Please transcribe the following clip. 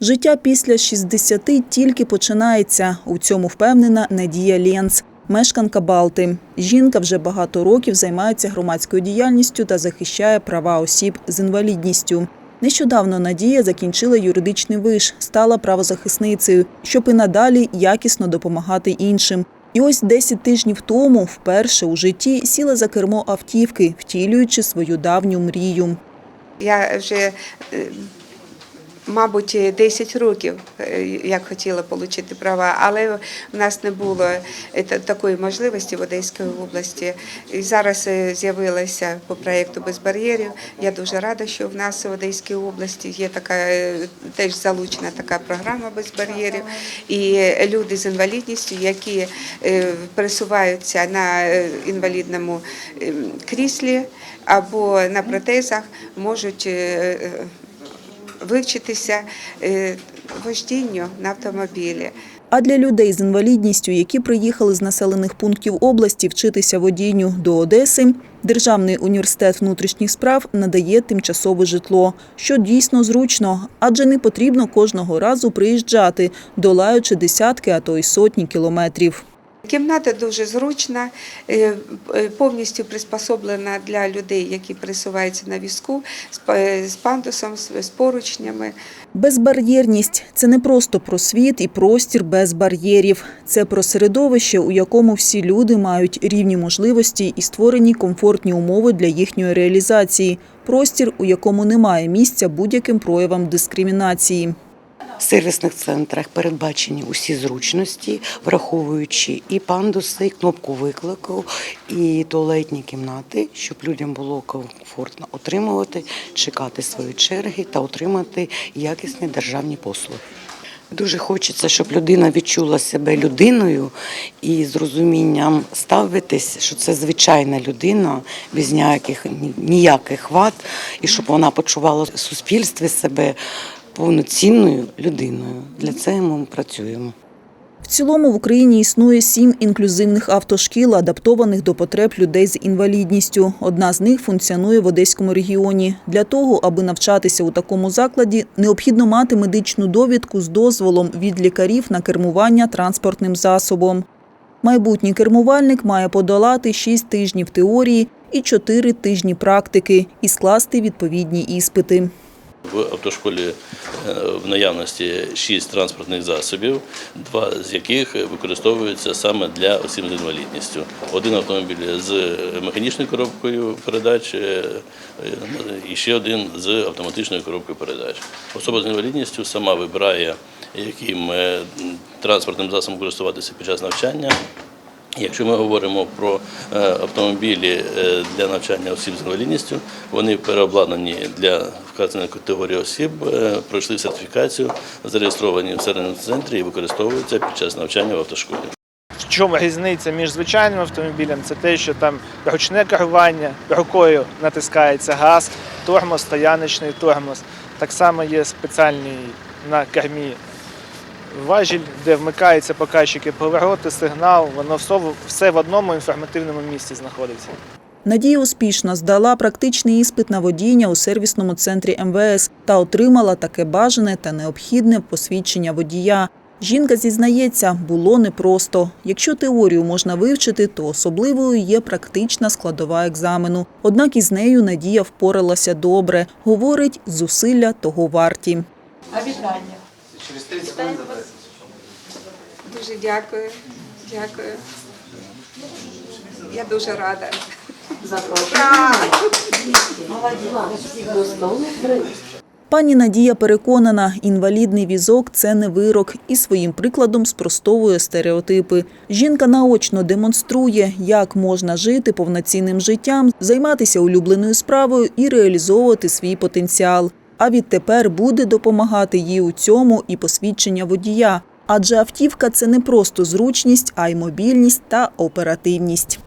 Життя після 60 тільки починається. У цьому впевнена Надія Ленц, мешканка Балти. Жінка вже багато років займається громадською діяльністю та захищає права осіб з інвалідністю. Нещодавно Надія закінчила юридичний виш, стала правозахисницею, щоб і надалі якісно допомагати іншим. І ось 10 тижнів тому вперше у житті сіла за кермо автівки, втілюючи свою давню мрію. Я вже, е, мабуть, 10 років е, як хотіла отримати права, але в нас не було е, такої можливості в Одеській області. І зараз е, з'явилася по проєкту без бар'єрів. Я дуже рада, що в нас в Одеській області є така теж залучена така програма без бар'єрів. І люди з інвалідністю, які пересуваються на інвалідному ем, кріслі або на протезах, можуть вивчитися е, вождінню на автомобілі. А для людей з інвалідністю, які приїхали з населених пунктів області вчитися водінню до Одеси, Державний університет внутрішніх справ надає тимчасове житло, що дійсно зручно, адже не потрібно кожного разу приїжджати, долаючи десятки, а то й сотні кілометрів. Кімната дуже зручна, е, е, повністю приспособлена для людей, які пересуваються на візку, з па- пандусом, з поручнями. Безбар'єрність це не просто про світ і простір без бар'єрів. Це про середовище, у якому всі люди мають рівні можливості і створені комфортні умови для їхньої реалізації. Простір, у якому немає місця будь-яким проявам дискримінації. Сервісних центрах передбачені усі зручності, враховуючи і пандуси, і кнопку виклику, і туалетні кімнати, щоб людям було комфортно отримувати, чекати свої черги та отримати якісні державні послуги. Дуже хочеться, щоб людина відчула себе людиною і з розумінням ставитись, що це звичайна людина без ніяких ніяких вад, і щоб вона почувала в суспільстві себе повноцінною людиною. Для цього ми працюємо. В цілому в Україні існує сім інклюзивних автошкіл, адаптованих до потреб людей з інвалідністю. Одна з них функціонує в Одеському регіоні. Для того, аби навчатися у такому закладі, необхідно мати медичну довідку з дозволом від лікарів на кермування транспортним засобом. Майбутній кермувальник має подолати 6 тижнів теорії і 4 тижні практики і скласти відповідні іспити. В автошколі е, в наявності шість транспортних засобів, два з яких використовуються саме для осіб з інвалідністю. Один автомобіль з механічною коробкою передач е, і ще один з автоматичною коробкою передач. Особа з інвалідністю сама вибирає, яким е, транспортним засобом користуватися під час навчання. Якщо ми говоримо про е, автомобілі е, для навчання осіб з інвалідністю, вони переобладнані для вказаної категорії осіб, е, пройшли сертифікацію, зареєстровані в сервісному центрі і використовуються під час навчання в автошколі. В чому різниця між звичайним автомобілем? Це те, що там ручне керування, рукою натискається газ, тормоз, стояночний тормоз. Так само є спеціальний на кермі важіль, де вмикаються показчики повороти, сигнал, воно все, все в одному інформативному місці знаходиться. Надія успішно здала практичний іспит на водіння у сервісному центрі МВС та отримала таке бажане та необхідне посвідчення водія. Жінка зізнається, було непросто. Якщо теорію можна вивчити, то особливою є практична складова екзамену. Однак із нею Надія впоралася добре. Говорить, зусилля того варті. Дуже дякую. Дякую. Я дуже рада. Пані Надія переконана, інвалідний візок це не вирок і своїм прикладом спростовує стереотипи. Жінка наочно демонструє, як можна жити повноцінним життям, займатися улюбленою справою і реалізовувати свій потенціал. А відтепер буде допомагати їй у цьому і посвідчення водія. Адже автівка це не просто зручність, а й мобільність та оперативність.